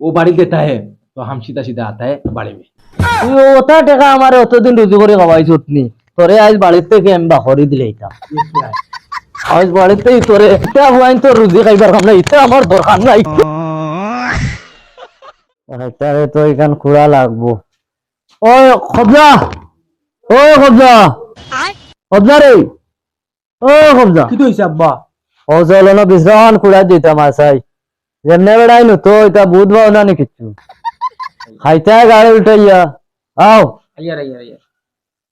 वो बाड़ी देता है तो हम सीधा सीधा आता है बाड़ी में তুই ওটা টাকা আমার অতদিন রুজি করে খাওয়াইছ নি তোরে আজ বাড়ির থেকে আমি বাহরি দিলে এটা আজ বাড়িতেই তোরে এটা হুয়াইন তোর রুজি খাইবার কাম নাই এটা আমার দরকার নাই এটারে তো এখান খুঁড়া লাগবো ওই খবজা ও খবজা খবজা রে ও খবজা কি তো হইছে আব্বা ও চলো না বিশ্রাম খুঁড়া দিতাম আসাই যেমনে বেড়াই নো তো এটা বুধ বাও না কিচ্ছু খাইতে গাড়ি উঠাইয়া আও আইয়ার আইয়ার আইয়ার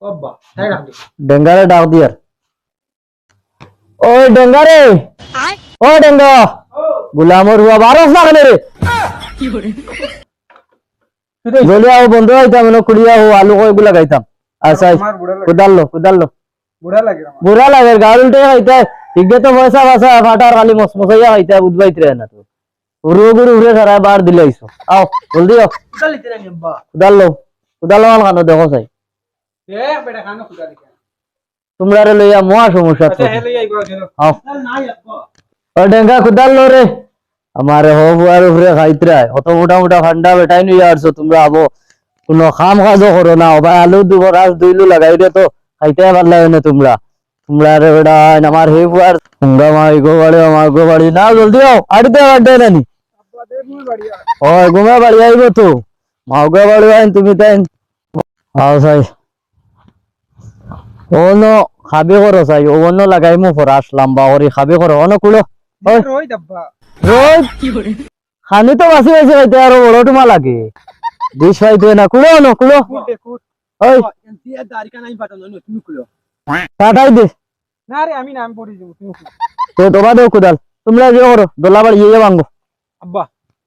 ও আব্বা তাই রাখ দে ডেঙ্গারে ডাক দিয়ার ওই ডেঙ্গারে ও ডেঙ্গা গুলামর হুয়া বারস না কেন রে জলি আও বন্ধু আইতাম না কুড়িয়া হো আলু কই গুলা গাইতাম আচ্ছা কুদাল্লো কুদাল্লো বুড়া লাগে বুড়া লাগে গাড়ি উল্টে খাইতে ঠিক তো পয়সা বাসা ফাটার খালি মসমসাইয়া খাইতে উদ্বাইত রে না তো গুরু উড়ে সারা বার দিলে আইসো আও জলদি আও আব্বা কুদাল্লো কুদাল্লো মান খানো দেখো। চাই তোমরা রে লইয়া মহা সমস্যা ও ডেঙ্গা কুদাল্লো রে আমারে হো বুয়ার উপরে খাইতরা অত মোটা মোটা ফান্ডা বেটাই নিয়ে আসছো তোমরা আবো কোনো খাম কাজও করো না। ভাই আলু দুব রাস দুইলু লাগাই দে তো। খাইতে ভালো লাগে না তোমরা তোমরা রে বেটা আমার হে বুয়ার তোমরা মাই গো বাড়ি আমার গো বাড়ি না জলদি আও আড়িতে আড্ডে নানি আব্বা দে মুই বাড়িয়া ও ঘুমে বাড়ি আইব তো। মাও গো বাড়ি আইন তুমি তাই আও সাই। অন্য খাবি করো সাই অন্য লাগাই মু ফরাস লম্বা করি খাবি করো। অন্য কুলো ওই। রই দাব্বা রোজ খানি তো বাসি বাসি খাইতে আরও বড় টুমা লাগে। ডিশ খাইতে না কুলো ন কুলো। ওই। এনতি দাড়ি কানাই পাঠানো নো তুমি কুলো কাটাই দে। না রে আমি নাম পড়ি যাব তুমি তো দবা দেও কুদাল। তোমরা যে করো দোলা বাড়ি ইয়ে ভাঙ্গো আব্বা।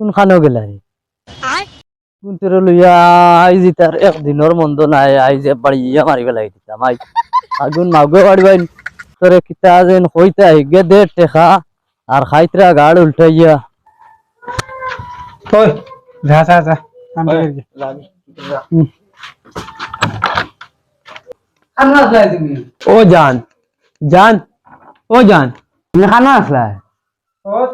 লাগাইতে লাগবো কোন খানো গেলা রে কোন তেরে লইয়া আইজ তার একদিনের মন্দ নাই আইজ বাড়ি ইয়া মারি বেলাই দিতাম আই। আগুন মাগো বাড়ি তোরে কিতা যেন কইতা হিগে দে টেকা আর খাইতরা গাড় উল্টাইয়া ওই যা যা যা আমি খানা আসলাই তুমি? ও জান জান ও জান। তুমি খানা আসলাই?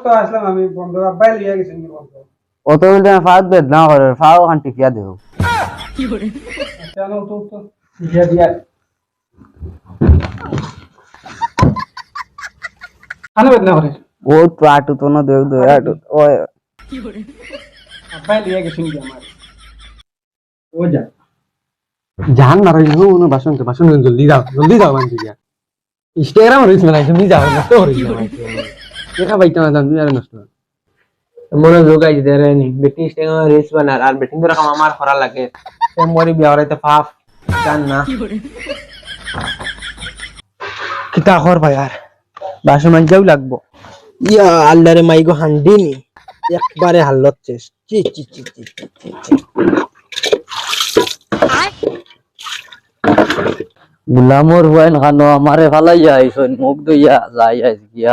তো আসলাম আমি বন্ধু আব্বাই লিয়ে গেছেন কি বন্ধু অত বলতে ফাঁক বেদ না করে ফাও খান টিকিয়া দেও চলো তো তো দিয়া দিয়া খানা বেদনা করে বহুত পাটু তো না দেও দেও আটু ওই আব্বাই লিয়ে গেছেন কি আমার ও যা জান না রই নো নো বাসন তো বাসন জলদি যাও জলদি যাও মান দিয়া ইনস্টাগ্রাম রিলস বানাই তুমি যাও নষ্ট করে দিও দেখা পাইতো না তুমি আর নষ্ট মনে যোগাই দিতে রে নি বেটি ইনস্টাগ্রাম রিলস বানার আর বেটি ধরে কাম আমার করা লাগে সে মরি পাপ জান না কিতা কর ভাই আর লাগবো ইয়া আল্লাহ রে মাইগো হান্ডি নি একবারে হাল্লত শেষ চি চি চি চি। গুলামর হুয়াইন খানো আমারে ফালাইয়া আইছন মুখ দইয়া যাই আইস গিয়া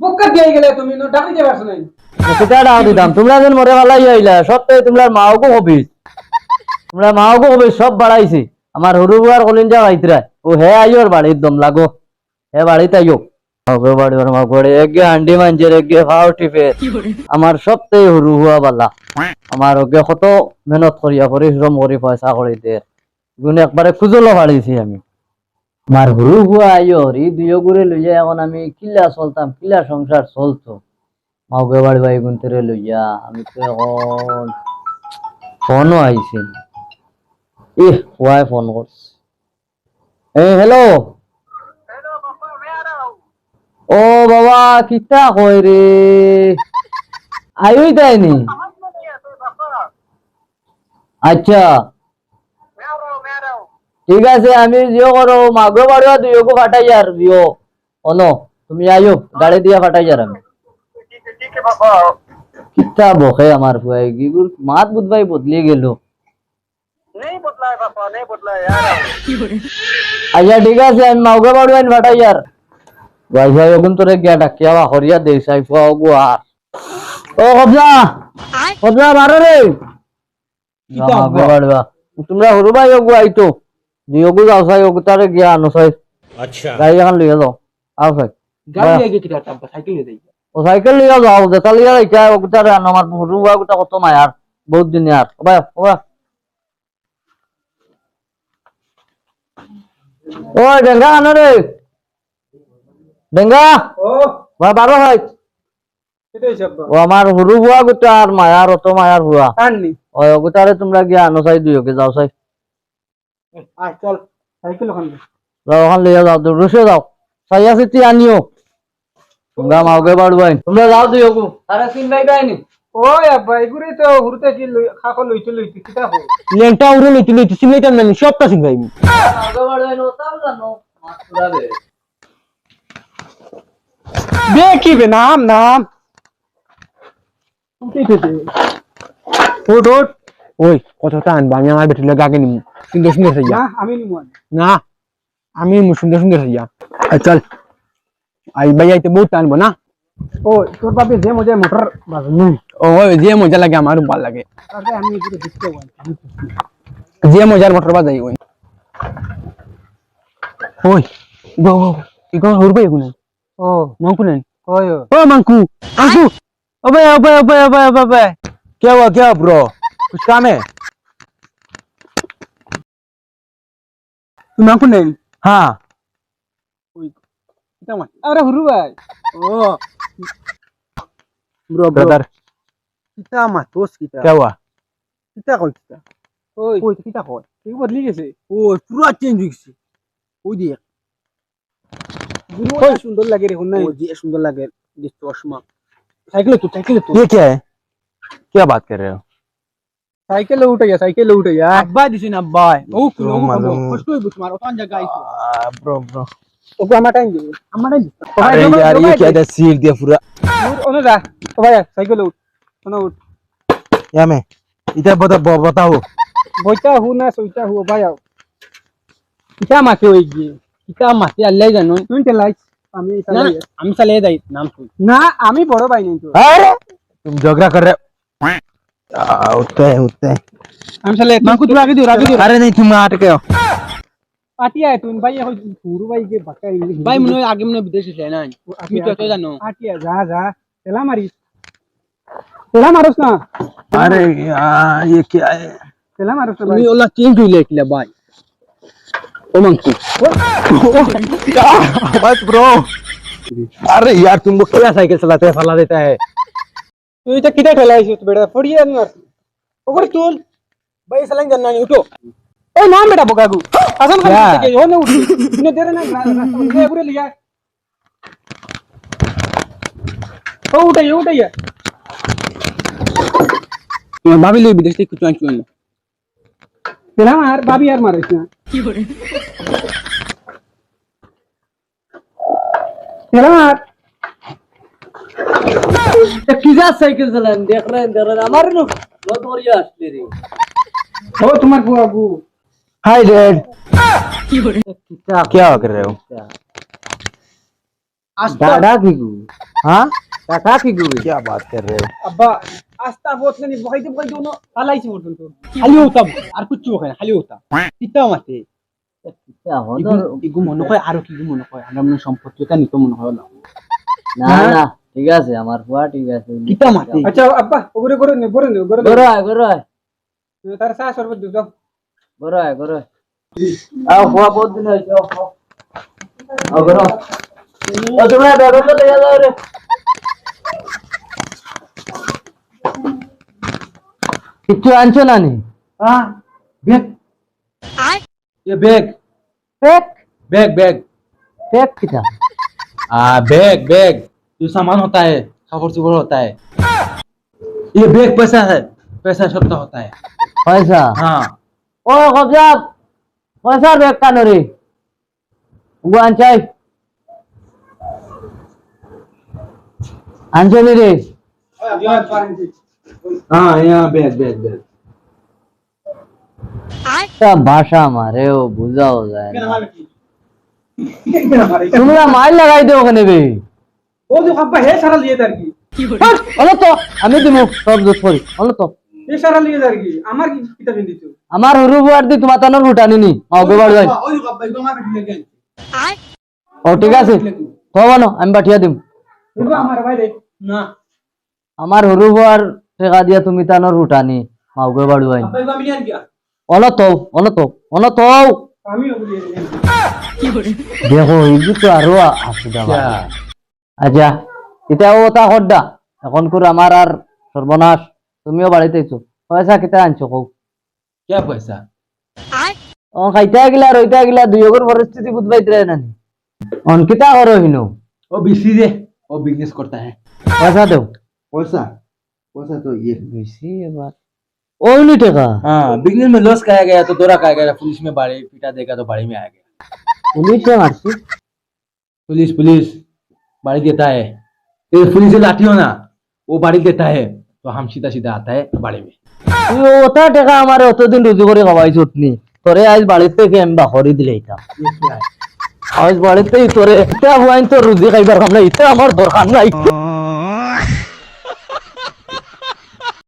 বক্কা দিয়ে গেলে তুমি নো ডাকি যাবার নাই কিতা ডাক দিতাম তোমরা যেন মরে ফালাই আইলা সব তোমরা মাওকে হবিস তোমরা মাওকে হবিস সব বাড়াইছি। আমার হরু বুয়ার ও হে আইওর বাড়ির দম লাগো। হে বাড়িতে আইও মাউকে বাড়ি ওর মাউকে বাড়ি এগে হান্ডি মাঞ্জের এগে ফাও টিপে। আমার সবটাই হরু হুয়া বালা। আমার ওকে কত মেহনত করিয়া পরিশ্রম করি পয়সা করে দে। গুণ একবারে খুজলো বাড়িছি আমি। আমার হরু হুয়া আইয়র এই দুই গুড়ে লইয়া এখন আমি কিল্লা চলতাম কিল্লা সংসার চলতো। মাউকে বাড়ি ভাই গুনতে লইয়া আমি তো এখন ফোনও আইছে ইহ ওয়াই ফোন করছে। এ হ্যালো ও বাবা কিতা কই রে? আইই তাইনি আচ্ছা। ঠিক আছে আমি জিও করো মাগো বাড়িও দুইও ফাটাই আর জিও অনো তুমি আইও গাড়ি দিয়া ফাটাই যার আমি কিতা বকে আমার ফুয়াই গিগুর মাত বুধবাই বদলে গেল আচ্ছা ঠিক আছে আমি মাগো বাড়িও আইন ফাটাই যার ভাই ভাই ওগুন তোরে গিয়া ডাকিয়া বা হরিয়া দে সাই ফুয়া ওগু আর ও কবজা কবজা মারো রে কিতা মাগো বাড়িবা তোমরা হরু ভাই ওগু আইতো নিয়োগও যাও চাই ওগুতারে গিয়া আনো চাই আচ্ছা গাড়ি এখন লইয়া যাও আও চাই গাড়ি লিয়ে গিয়ে কিটা টাম্পা সাইকেল লিয়ে যাই ও সাইকেল লিয়া যাও যেটা লিয়া যাইতা ওগুতারে আনো আমার ভুরু বা ওগুতা কত মায়ার বহুত দিন আর ওবা ওবা ও ডেঙ্গা আনো রে ডেঙ্গা ও বা বারো হয় ও আমার হুরু ভুয়া গোটা আর মায়ার অত মায়ার ভুয়া ওই গোটারে তোমরা গিয়া আনো চাই দুইকে যাও চাই আয় চল সাইকেল ওখানে যাও ওখান লিয়ে যাও রুশে যাও। চাইয়া চিঠি আনিও তোমরা মাওকে বাড়বাই। তোমরা যাও দুই ওকু তারা চিন ভাই গাইনি ওই আব্বা এগুরে তো হুরতে কি খাকো লইতে লইতে কিটা হো লেংটা উড়ে লইতে লইতে সিমলাইতাম না সবটা শিখবাই মাওকে বাড়বাই নো তাও জানো। মাছ পুরাবে দেখি বে নাম নাম। উঠে উঠে উঠ উঠ। ওই কতটা আনব আমি আমার বেটির লোক আগে নিবো সুন্দর সুন্দর না আমি নিবো সুন্দর সুন্দর সাইয়া চল। আই ভাই আইতে বহুত আনব না? ও যে মজা মোটর ও যে মজা লাগে আমার ভালো লাগে। যে মজার মোটর বাজাই ওই। ওই গো কে ওয়া कुछ काम है तुम्हें नहीं हाँ अरे हुरु भाई ओ ब्रो ब्रदर किता दोस्त किता क्या हुआ किता कोई किता ओए कोई किता कोई एक बार ली कैसे ओ पूरा चेंज हुई गई ओ दिया गुरु सुंदर लगे रे होना ओ दिया सुंदर लगे दिस चश्मा साइकिल तो साइकिल तो ये क्या है क्या बात कर रहे हो সাইকেলে উঠে যা সাইকেলে উঠে যা আব্বা দিছিন আব্বা ও কুলো ও মালুম। কষ্ট হইব তোমার ওখান জায়গা আইছো ब्रो ब्रो ওকে আমার টাইম দিও আমার টাইম দিও अरे यार ये क्या था सील दिया पूरा ওনে যা তো ভাই সাইকেলে উঠ ওনে উঠ या मैं इधर बता ब- बताओ বইটা হু না সইটা হু ভাই আও কিটা মাকে ওই গিয়ে কিটা মাতে আল্লাহ জানো তুই চালাই আমি চালাই আমি চালাই যাই নাম তুই না আমি বড় ভাই নাই তো अरे तुम झगड़ा कर रहे हैं हैं हम चले कुछ आगे आगे अरे नहीं तुम अटके है तुम भाई हो पूरु भाई के भाई आगे विदेश से लेना है तो जानो जा जा चला मारी चला ना अरे यार ये क्या है चला भाई ओला ले भाई ओ मंकी ब्रो अरे यार क्या साइकिल चलाते फला देता है तू इथं किती ठेलायची तू बेटा? फोडी जाणार उघड चूल. भाई सलाईन जन्ना नाही. उठो. ए ना बेटा बघागू असं काय हो ना उठ तिने दे रे ना रास्ता पूरे लिया हो ये मैं भाभी लोग विदेश कुछ ना क्यों तेरा यार भाभी यार मार इसना तेरा यार কিজা সাইকেল চালান দেখ রে দেখ রে আমার নো লত করিয়া আসলে রে ও তোমার বুয়াবু हाय डैड কিতা क्या कर रहे हो দাদা কি গু हाँ কাকা কি গু क्या बात कर रहे हो আব্বা আস্তা বসলে নি বকাইতে বকাইতে উনো পালাইছি পর্যন্ত খালি হতাম আর কুচ্ছু ওখানে খালি হতাম কিতা মাতে কিতা হদর ইগু মনে হয় আর কি মনে হয় আমরা মনে সম্পত্তি এটা নিত মনে হয় না না না ঠিক আছে আমার ফুয়া ঠিক আছে। কিটা মাটি? আচ্ছা আব্বা ওগুরে করে নে পরে নে ওগুরে গরো আয় গরো আয় তার সা সরবত দুধ গরো আয় গরো আও ফুয়া বহুত দিন হইছে আও গরো। ও তোমরা বেগম তো দেখা যাও রে। কিছু আনছো না নি? হ্যাঁ ব্যাগ এ bag bag bag bag bag কিটা? আ ব্যাগ ব্যাগ जो सामान होता है कपड़ चुपड़ होता है ये बैग पैसा है पैसा सबका होता है পয়সা हाँ ও কবজা পয়সার ব্যাগ কান রে উগো আনছাই আনছনি রে हाँ यहाँ बैग बैग बैग তা ভাষা মারে ও বুঝাও যায় না। তোমরা মাইল লাগাই দেও ওখানে বে ও যে খাব্বা হে সারা লিয়ে দার কি। হলো তো আমি দিব সব দুধ করি হলো তো। হে সারা লিয়ে দার কি আমার কি কিতা দিছো? আমার হরু বুয়ার দি তোমার তানোর উঠানি নি অগে বাড়ি যাই ওই আমার লাগে ও ঠিক আছে তো বানো আমি পাঠিয়ে দিম। দেখো আমার ভাই রে না। আমার হরু বুয়ার টেকা দিয়া তুমি তানোর উঠানি মাউগে বাড়ি যাই একদম আমি নিয়ে গিয়া। আমি দেখো এই তো আরও क्या আচ্ছা এটা ও তা হড্ডা এখন করে আমার আর সর্বনাশ তুমিও বাড়িতে আইছো পয়সা কেটে আনছো কও क्या पैसा ও খাইতে গিলা রইতে গিলা দুই অগর পরিস্থিতি বুঝবাইতে রে নানি অন কিতা করো হিনো वो बिजी रे वो बिजनेस करता है পয়সা দেও पैसा पैसा तो ये বেশি এবার ওইনি টাকা हाँ बिजनेस में लॉस खाया गया तो दौरा खाया गया पुलिस में बाड़ी पीटा देगा तो बाड़ी में आ गया পুলিশে মারছি पुलिस पुलिस बाड़ी देता है ये पुलिस से लाठी हो ना वो बाड़ी देता है तो हम सीधा सीधा आता है बाड़ी में তুই ওটা টাকা আমার অতদিন রুজু করে খাওয়াই নি তোরে আজ বাড়িতে থেকে আমি বাহরি দিলে এটা ये क्या है আজ বাড়িতেই তোরে এটা হুয়াইন তো রুজি খাইবার কাম নাই এটা আমার দরকার নাই